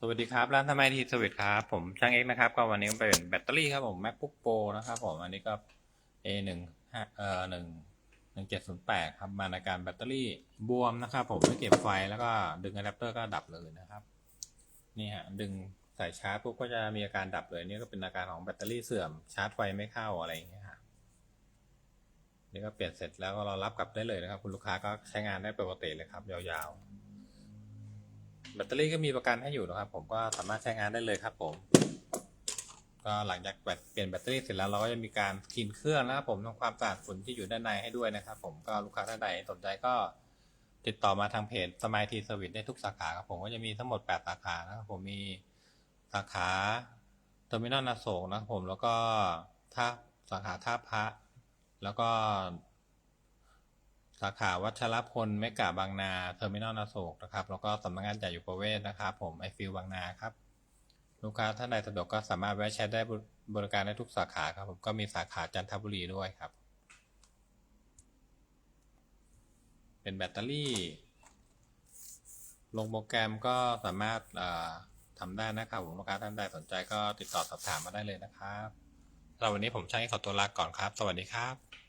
สวัสดีครับร้านทำไมทีสวิตครับผมช่างเอกนะครับก็วันนี้เป็นแบตเตอรี่ครับผม macbook pro นะครับผมอันนี้ก็ a หนึ่งเอ่อหนึ่งหนึ่งเจ็ดศูนย์แปดครับมาในการแบตเตอรี่บวมนะครับผมไม่เก็บไฟแล้วก็ดึงอะแดปเตอร์ก็ดับเลยนะครับนี่ฮะดึงใส่ชาร์จปุ๊บก็จะมีอาการดับเลยนี่ก็เป็นอาการของแบตเตอรี่เสื่อมชาร์จไฟไม่เข้าอะไรอย่างเงี้ยครับนี่ก็เปลี่ยนเสร็จแล้วก็เรารับกลับได้เลยนะครับ คุณลูกค้าก็ใช้งานได้ปกติเลยครับ ยาวๆ แบตเตอรี่ก็มีประกันให้อยู่นะครับ ผมก็สามารถใช้งานได้เลยครับ ผม ก็หลังจากแบตเปลี่ยนแบตเตอรี่เสร็จแล้วเราก็จะมีการคลีนเครื่องนะครับ ผมทำความสะอาดฝุ่นที่อยู่ด้านในให้ด้วยนะครับ ผมก็ลูกค้าท่านใดสนใจก็ติดต่อมาทางเพจสมายทีสวิตได้ทุกสาขาครับผมก็จะมีทั้งหมด 8 สาขานะครับผมมีสาขาเทอร์มินอลนาโศกนะครับผมแล้วก็ท่าสาขาท่าพระแล้วก็ สาขาวัชรพลเมกะบางนาเทอร์มินอลอโศกนะครับ แล้วก็สำนักงานใหญ่อยู่ประเวศนะครับ ผมไอฟิลบางนาครับ ลูกค้าท่านใดสะดวกก็สามารถแวะใช้ได้บริการได้ทุกสาขาครับ ผมก็มีสาขาจันทบุรีด้วยครับ เป็นแบตเตอรี่ ลงโปรแกรมก็สามารถทำได้นะครับผมลูกค้าท่านใดสนใจก็ติดต่อสอบถามมาได้เลยนะครับสำหรับวันนี้ผมช่างให้ขอตัวลาก่อนครับ สวัสดีครับ